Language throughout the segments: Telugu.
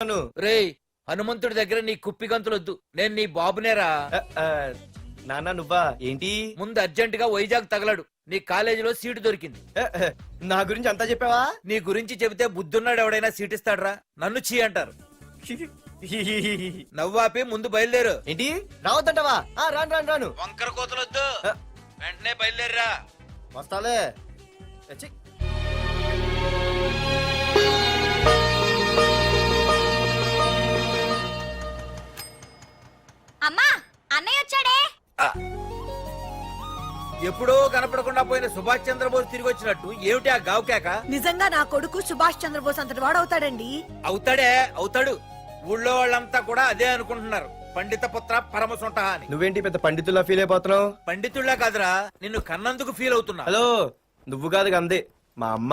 అను. రేయ్ హనుమంతుడి దగ్గర నీ కుప్పి గంతులొద్దు. నేను నీ బాబునేరా. నాన్న నువ్వా? ఏంటి? ముందు అర్జెంట్గా వైజాగ్ తగలడు. నీ కాలేజీలో సీటు దొరికింది. నా గురించి అంతా చెప్పావా? నీ గురించి చెబితే బుద్ధున్నాడు ఎవడైనా సీట్ ఇస్తాడ్రా? నన్ను చీ అంటారు. నవ్వాపి ముందు బయలుదేరు. ఏంటి? రావద్దంటావా? ఆ, రాను రాను రాను. వంకర కోతలొద్దు. వెంటనే బయలుదేరరా. వస్తాలే. అమ్మా అన్నయ్య వచ్చాడే. ఎప్పుడో కనపడకుండా పోయిన సుభాష్ చంద్రబోస్ తిరిగి వచ్చినట్టు ఏమిటి ఆ గావుకేక నిజంగా నా కొడుకు సుభాష్ చంద్రబోస్ అంతటి వాడు అవుతాడండి అవుతాడే అవుతాడు. ఊళ్ళో వాళ్ళంతా కూడా అదే అనుకుంటున్నారు. పండిత పుత్ర పరమ సొంట అని. నువ్వేంటి పెద్ద పండితుల్లా ఫీల్ అయిపోతున్నావు? పండితుళ్ళ కాదురా నిన్ను కన్నందుకు ఫీల్ అవుతున్నా. హలో నువ్వు కాదు అందే మా అమ్మ.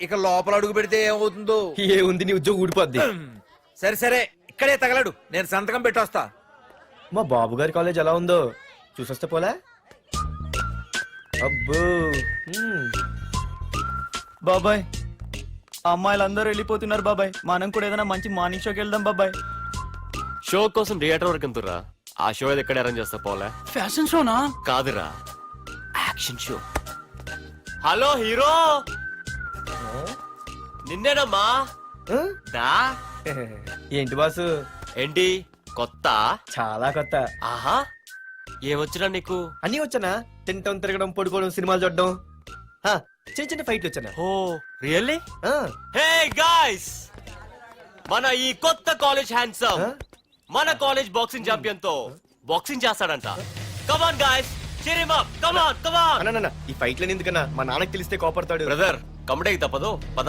ఇక లోపల అడుగు పెడితే ఏమవుతుందో? ఏ ఉంది నీ ఉద్యోగం ఊడిపోద్ది. సరే సరే ఇక్కడే తగలడు. నేను సంతకం పెట్టొస్తా. మా బాబు గారి కాలేజ్ ఎలా ఉందో? చూసొస్తే పోలే? అబ్బో. బాబాయ్ అమ్మాయిలందరూ వెళ్ళిపోతున్నారు బాబాయ్. మనం కూడా ఏదైనా మంచి మార్నింగ్ షోకి వెళ్దాం బాబాయ్. షో కోసం థియేటర్ వరకు ఎంతురా ఆ షో ఏది ఎక్కడ అరేంజ్ చేస్తా పోలే? ఫ్యాషన్ షోనా కాదురా. యాక్షన్ షో హలో హీరో నిన్నేనమ్మా? ఆ? దా ఏంటి బాసు? ఏంటి? కొత్త? చాలా కొత్త. ఆహా ఏమొచ్చినా నీకు? అన్నీ వచ్చానా? తింటం తిరగడం పడుకోవడం సినిమాలు చూడడం. ఆ, చిన్న చిన్న ఫైట్లు వచ్చానా? Oh really? ఆ, హే గాయ్స్! మన ఈ కొత్త కాలేజ్ హ్యాండ్సమ్ Huh? మన కాలేజ్ బాక్సింగ్ ఛాంపియన్తో బాక్సింగ్ చేస్తాడంట. Come on guys come on come on అన్న, అన్న, ఈ ఫైట్లని ఎందుకన్నా? మా నాన్నకి తెలిస్తే కోపడతాడు. బ్రదర్ కమడేకి తప్పదు. పద.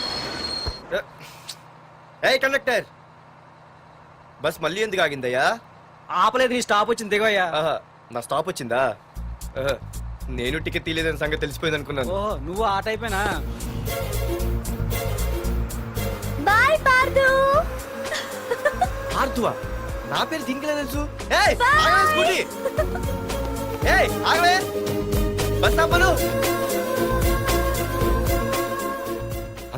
ఏ కండక్టర్. బస్ మళ్ళీ ఎందుకు ఆగిందయ్యా? ఆపలేదు నీ స్టాప్ వచ్చింది దిగోయ్యా ఆహా, నా స్టాప్ వచ్చిందా? నేను టికెట్ తీయలేదని సంగతి తెలిసిపోయింది అనుకున్నాను. ఓ నువ్వు ఆ టైపేనా? బాయ్ పార్దు. ఆర్తువా నా పేరు దీనికి ఎలా తెలుసు? ఏయ్, ఆగవే స్కూటీ. ఏయ్ ఆగవే. బస్ ఆపలు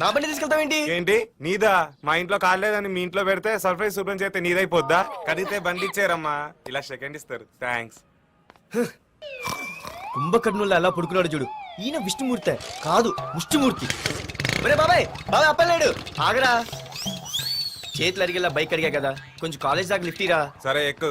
నా బండి తీసుకెళ్తావేంటి ఏంటి? నీదా? మా ఇంట్లో కాలేదని మీ ఇంట్లో పెడితే సర్ప్రైజ్ శుభ్రం చేస్తే నీదైపోద్దా? కడిగితే బండి ఇచ్చారమ్మా. ఇలా సెకండ్ ఇస్తారు. థ్యాంక్స్ కుంభకర్ణుల్లో ఎలా పడుకున్నాడు చూడు. ఈయన విష్ణుమూర్తి. కాదు ముష్టిమూర్తి. ఒరే బాబాయ్ బాబాయ్ అప్పలేడు. ఆగరా. చేతులు అడిగేలా బైక్ అడిగా కదా. కొంచెం కాలేజ్ దాకా లిఫ్ట్ ఇరా. సరే ఎక్కు.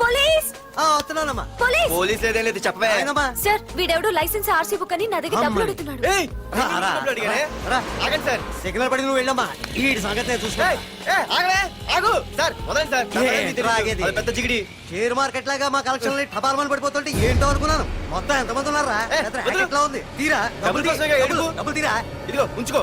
పోలీస్! వస్తున్నానమ్మా. పోలీస్! పోలీస్ ఏదేం లేదు చెప్పవే. ఆయనమ్మా. సార్ వీడెవడో లైసెన్స్ ఆర్సీ బుక్ అని నా దగ్గర డబ్బులు అడుగుతున్నాడు. ఏయ్, రా, రా, డబ్బులు అడిగానే? రా. ఆగండి సార్. సిగ్నల్ పడి నువ్వు వెళ్ళమ్మా. ఈ సంగతి నేను చూసుకో ఏయ్, ఏయ్, ఆగలే ఆగు. సార్ వదండి సార్. నా ఏ, పని మీకు తెలుసు. రాగేది. అది పెద్ద జిగిడి. షేర్ మార్కెట్ లాగా మా కలెక్షన్ టపాల్మని పడిపోతుంటే ఏంటో అనుకున్నాను. మొత్తం ఎంతమంది ఉన్నారా? ఏ, పెద్ద వదిలు. racket లా ఉంది. తీరా. డబ్బులు తీ. కోసమేగా డబ్బులు, ఏడుపు. డబ్బులు తీరా. ఇదిగో ఉంచుకో.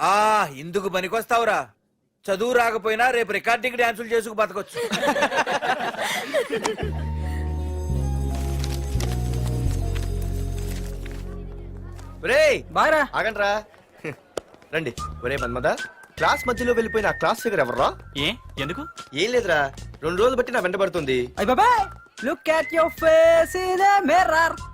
ఆ ఇందుకు పనికొస్తావురా. చదువు రాకపోయినా రేపు రికార్డింగ్ డాన్సులు చేసుకు బతకొచ్చు. ఆగండ్రా. రండి. ఒరే మన్మద క్లాస్ మధ్యలో వెళ్ళిపోయిన ఆ క్లాస్ ఫిగర్ ఎవర్రా? ఏ? ఎందుకు? ఏం లేదురా. రెండు రోజులు బట్టి నా వెంట పడుతుంది. అయ్య బాబాయ్! Look at your face in mirror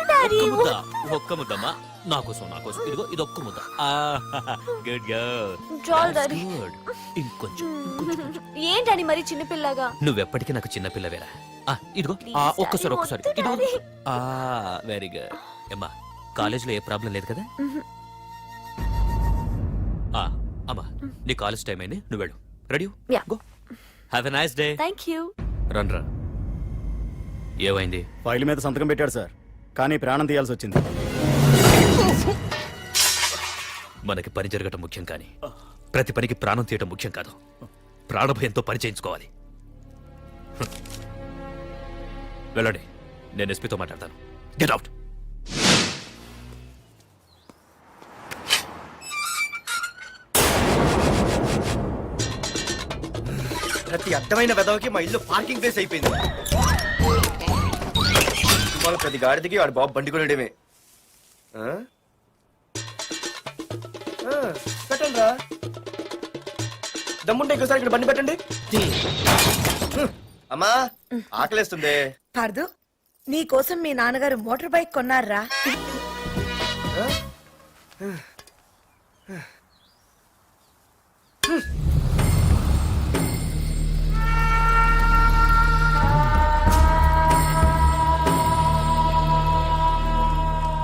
ఒక్క ముద్ద ఒక్క ముద్దమ్మా. నా కోసం నా కోసం ఇదిగో ఇది ఒక్క ముద్ద గుడ్ చాలు డాడీ గుడ్ ఇంకొంచెం ఏంటని మరి చిన్నపిల్లగా? నువ్వెప్పటికీ నాకు చిన్న పిల్లవేరా ఆ, ఇదిగో ఆ, Please, ఒక్కసారి daddy, ఒక్కసారి. వద్దు, ఇదిగో daddy. ఆ వెరీ గుడ్. అమ్మా కాలేజీలో ఏ ప్రాబ్లం లేదు కదా? ఆ, అమ్మా నీ కాలేజ్ టైం అయింది. నువ్వు వెళ్ళు. Ready Yeah. Go have a nice day thank you run రా ఏమైంది? ఫైల్ మీద సంతకం పెట్టాడు సార్. కానీ ప్రాణం తీయాల్సి వచ్చింది మనకి పని జరగటం ముఖ్యం కానీ ప్రతి పనికి ప్రాణం తీయటం ముఖ్యం కాదు. ప్రాణభయంతో పని చేయించుకోవాలి. వెళ్ళండి. నేను ఎస్పీతో మాట్లాడతాను. Get out. ప్రతి అర్థమైన వెదవకి మా ఇల్లు పార్కింగ్ ప్లేస్ అయిపోయింది. వాళ్ళ ప్రతి గాడిదకి వాడు బాబు బండి కొనడమే. పెట్టండి రా. దమ్ముంటే ఇంకోసారి ఇక్కడ బండి పెట్టండి. అమ్మా ఆకలేస్తుంది. పార్దు నీ కోసం మీ నాన్నగారు మోటార్ బైక్ కొన్నారా?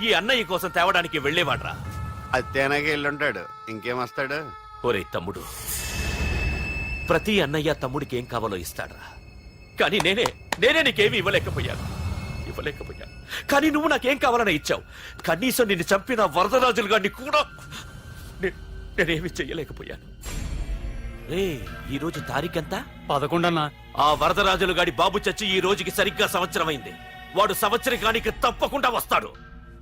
ఈ అన్నయ్య కోసం తేవడానికి వెళ్ళేవాడ్రా. అత్తేనాగే వెళ్ళుంటాడు ఇంకేం వస్తాడు? ఒరే తమ్ముడు ప్రతి అన్నయ్య తమ్ముడికి ఏం కావాలో ఇస్తాడ్రా. కానీ నేనే నేనే నీకేమీ ఇవ్వలేకపోయాను. ఇవ్వలేకపోయాను. కానీ నువ్వు నాకేం కావాలని ఇచ్చావు. కనీసం నిన్ను చంపిన వరదరాజులు గారిని కూడా నే- నేనేమి చెయ్యలేకపోయాను. రే ఈ రోజు తారీఖెంత? పదకొండన్నా. ఆ వరదరాజులు గాడి బాబు చచ్చి ఈ రోజుకి సరిగ్గా సంవత్సరం అయింది వాడు సంవత్సరికానికి తప్పకుండా వస్తాడు.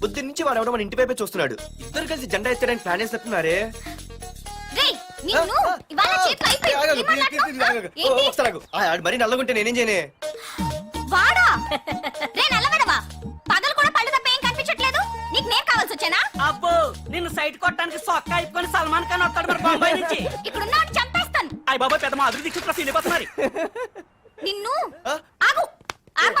బుద్ధి నుంచి వాడు ఎవడో మన ఇంటి వైపే చూస్తున్నాడు. ఇద్దరు కలిసి జెండా ఎత్తడానికి ప్లాన్ వేసినట్టున్నారే రేయ్ నిన్ను ఇవాళ చేతులు అయిపోయి ఏం మాట్లాడుతున్నావ్? ఏంటి? మరి నల్లగుంటే నేనేం చేయనే? వాడా? రే నల్లగడవా పగలు కూడా పళ్ళు తప్ప ఏం కనిపించట్లేదు? నీకు నేను కావాల్సి వచ్చానా? అబ్బో నిన్ను సైట్ కొట్టడానికి సొక్క అయిపోయి సల్మాన్ ఖాన్ వస్తాడు మరి బొంబాయి నుంచి. ఇక్కడ ఉన్న చంపేస్తాను. అయ్య బాబా పెద్ద మా అభివృద్ధి చుట్టూ సీనిపోతున్నారు నిన్ను ఆ? ఆగు ఆగు.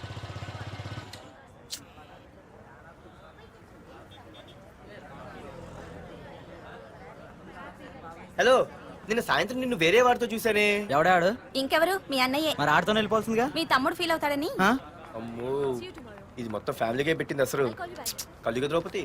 హలో నిన్న సాయంత్రం నిన్ను వేరే వాడితో చూసానే ఎవడాడు ఇంకెవరు మీ అన్నయ్య మరి ఆడుతో వెళ్ళిపోవాల్సిందిగా మీ తమ్ముడు ఫీల్ అవుతాడని అమ్మో ఇది మొత్తం ఫ్యామిలీకే పెట్టింది అసలు కలియుగ ద్రౌపది